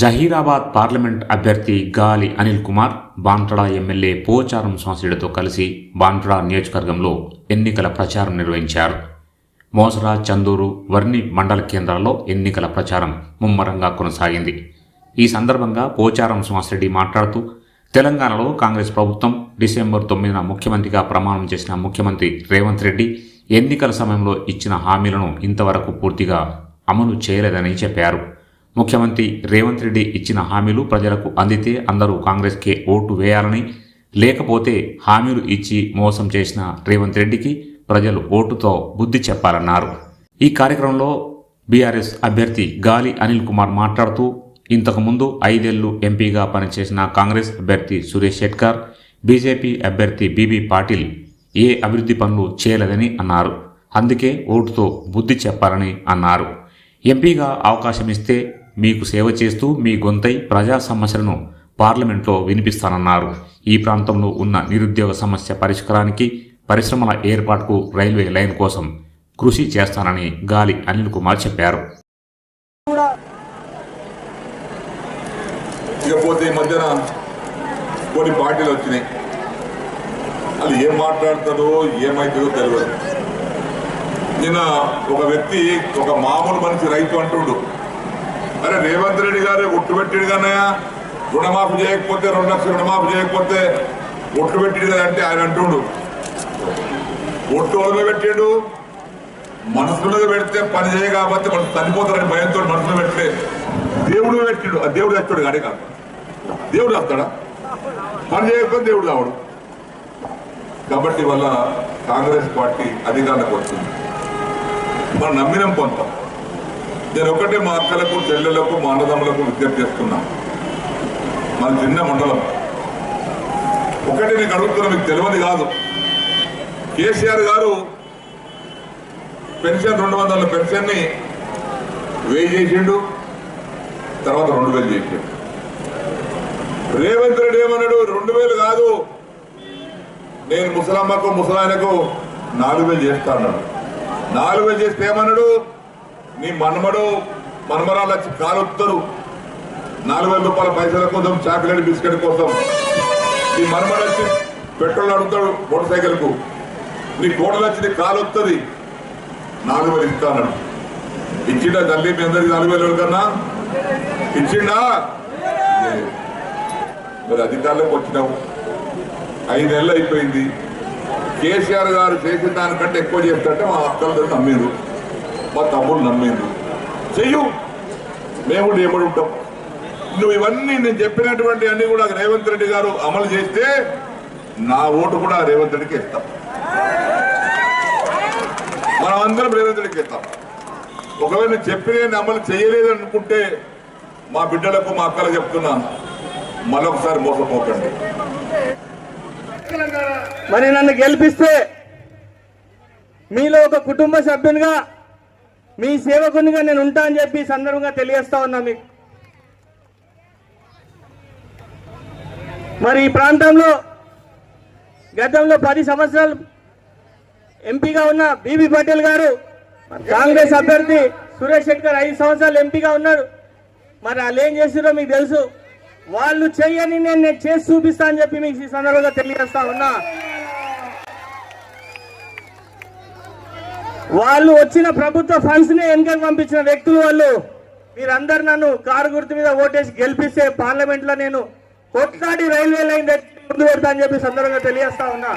Zaheerabad parliament అభ్యర్థి గాలి అనిల్ కుమార్ బాన్టడా MLA Pocharam సంస్థలతో కలిసి బాన్టడా నియోజకవర్గంలో ఎన్నికల ప్రచారం నిర్వహించారు. మోసరా చందూరు వర్ణి మండల కేంద్రాల్లో ఎన్నికల ప్రచారం ముమ్మరంగా కొనసాగింది. ఈ సందర్భంగా పోచారం శ్వాసరెడ్డి మాట్లాడుతూ తెలంగాణలో కాంగ్రెస్ ప్రభుత్వం డిసెంబర్ తొమ్మిదిన ముఖ్యమంత్రిగా ప్రమాణం చేసిన ముఖ్యమంత్రి రేవంత్ రెడ్డి ఎన్నికల సమయంలో ఇచ్చిన హామీలను ఇంతవరకు పూర్తిగా అమలు చేయలేదని చెప్పారు. ముఖ్యమంత్రి రేవంత్ రెడ్డి ఇచ్చిన హామీలు ప్రజలకు అందితే అందరూ కాంగ్రెస్కే ఓటు వేయాలని లేకపోతే హామీలు ఇచ్చి మోసం చేసిన రేవంత్ రెడ్డికి ప్రజలు ఓటుతో బుద్ధి చెప్పాలన్నారు. ఈ కార్యక్రమంలో బీఆర్ఎస్ అభ్యర్థి గాలి అనిల్ కుమార్ మాట్లాడుతూ ఇంతకుముందు ఐదేళ్ళు ఎంపీగా పనిచేసిన కాంగ్రెస్ అభ్యర్థి సురేష్ షెట్కర్ బీజేపీ అభ్యర్థి బీబీ పాటిల్ ఏ అభివృద్ధి పనులు చేయలేదని అన్నారు. అందుకే ఓటుతో బుద్ధి చెప్పాలని అన్నారు. ఎంపీగా అవకాశం ఇస్తే మీకు సేవ చేస్తూ మీ గొంతై ప్రజా సమస్యలను పార్లమెంట్లో వినిపిస్తానన్నారు. ఈ ప్రాంతంలో ఉన్న నిరుద్యోగ సమస్య పరిష్కారానికి పరిశ్రమల ఏర్పాటుకు రైల్వే లైన్ కోసం కృషి చేస్తానని గాలి అనిల్ కుమార్ చెప్పారు. ఇకపోతే ఈ మధ్యన కొన్ని పార్టీలు వచ్చినాయి. వాళ్ళు ఏం మాట్లాడతారో ఏమైతుందో తెలియదు నిన్న ఒక వ్యక్తి ఒక మామూలు మనిషి రైతు అంటుండు. అరే రేవంత్ రెడ్డి గారు ఒట్టు పెట్టాడు కన్నయ్యా. రుణమాఫీ చేయకపోతే రెండు లక్షలు రుణమాఫీ చేయకపోతే ఒట్టు పెట్టాడు కదా అంటే ఆయన అంటుండు. ఒట్టు వదిలి పెట్టాడు? మనసులో పెడితే పని చేయకపోతే కాబట్టి మనం చనిపోతారని భయంతో మనసులో పెడితే దేవుడు పెట్టాడు. ఆ దేవుడు తెచ్చాడు కాడే కాదు. దేవుడు వస్తాడా పని చేయకపోతే దేవుడు రావడు. కాబట్టి వల్ల కాంగ్రెస్ పార్టీ అధికారంలోకి వచ్చింది. మనం నమ్మినం కొంత. నేను ఒకటే మా అక్కలకు చెల్లెలకు మా అన్నదమ్ములకు విజ్ఞప్తి చేస్తున్నా. మన చిన్న మండలం. ఒకటి నేను అడుగుతున్నా మీకు తెలియదు కాదు. కేసీఆర్ గారు పెన్షన్ రెండు వందల పెన్షన్ని వెయ్యి చేసిండు తర్వాత రెండు వేలు చేసిండు. రేవంత్ రెడ్డి ఏమన్నాడు? రెండు వేలు కాదు. నేను ముసలమ్మకు ముసలాయనకు నాలుగు వేలు చేస్తా అన్నాడు. నాలుగు వేలు చేస్తే ఏమన్నాడు? నీ మనమడు మనమరాలు వచ్చి కాలుస్తారు నాలుగు వేల రూపాయల పైసల కోసం చాక్లెట్ బిస్కెట్ కోసం. నీ మనమడు వచ్చి పెట్రోల్ అడుగుతాడు మోటార్ సైకిల్కు నీ కోడలు వచ్చి నీ కాలు వస్తుంది నాలుగు వేలు ఇస్తాను ఇచ్చిండా తల్లి మీ అందరికి నాలుగు వేలు కన్నా? ఇచ్చిండా? మరి అధికారులకు వచ్చినావు ఐదు నెలలు అయిపోయింది. కేసీఆర్ గారు చేసిన దానికంటే ఎక్కువ చేస్తుంటే మా అక్కలు నమ్మేరు మా తమ్ముడు నమ్మిండ్రు చెయ్యు. మేము కూడా ఏమడి ఉంటాం? నువ్వు ఇవన్నీ నేను చెప్పినటువంటి అన్ని కూడా రేవంత్ రెడ్డి గారు అమలు చేస్తే నా ఓటు కూడా రేవంత్ రెడ్డికి ఇస్తాం. మనం అందరం రేవంత్ రెడ్డికి ఇస్తాం. ఒకవేళ నేను చెప్పిన నేను అమలు చేయలేదనుకుంటే మా బిడ్డలకు మా అక్కలకు చెప్తున్నా మరొకసారి మోసపోకండి. మరి నన్ను గెలిపిస్తే మీలో ఒక కుటుంబ సభ్యునిగా మీ సేవకునిగా నేను ఉంటా అని చెప్పి సందర్భంగా తెలియజేస్తా ఉన్నా మీకు. మరి ఈ ప్రాంతంలో గతంలో పది సంవత్సరాలు ఎంపీగా ఉన్న బీబీ పటేల్ గారు కాంగ్రెస్ అభ్యర్థి సురేష్ శెట్కర్ ఐదు సంవత్సరాలు ఎంపీగా ఉన్నారు మరి వాళ్ళు ఏం చేసిరో మీకు తెలుసు. వాళ్ళు చెయ్యని నేను నేను చేసి చూపిస్తా అని చెప్పి మీకు ఈ సందర్భంగా తెలియజేస్తా ఉన్నా. వాళ్ళు వచ్చిన ప్రభుత్వ ఫండ్స్ని వెనుకకు పంపించిన వ్యక్తులు వాళ్ళు. మీరందరు నన్ను కారు గుర్తు మీద ఓటేసి గెలిపిస్తే పార్లమెంట్లో నేను కొట్లాడి రైల్వే లైన్ ముందు పెడతా అని చెప్పి సందర్భంగా తెలియజేస్తా ఉన్నా.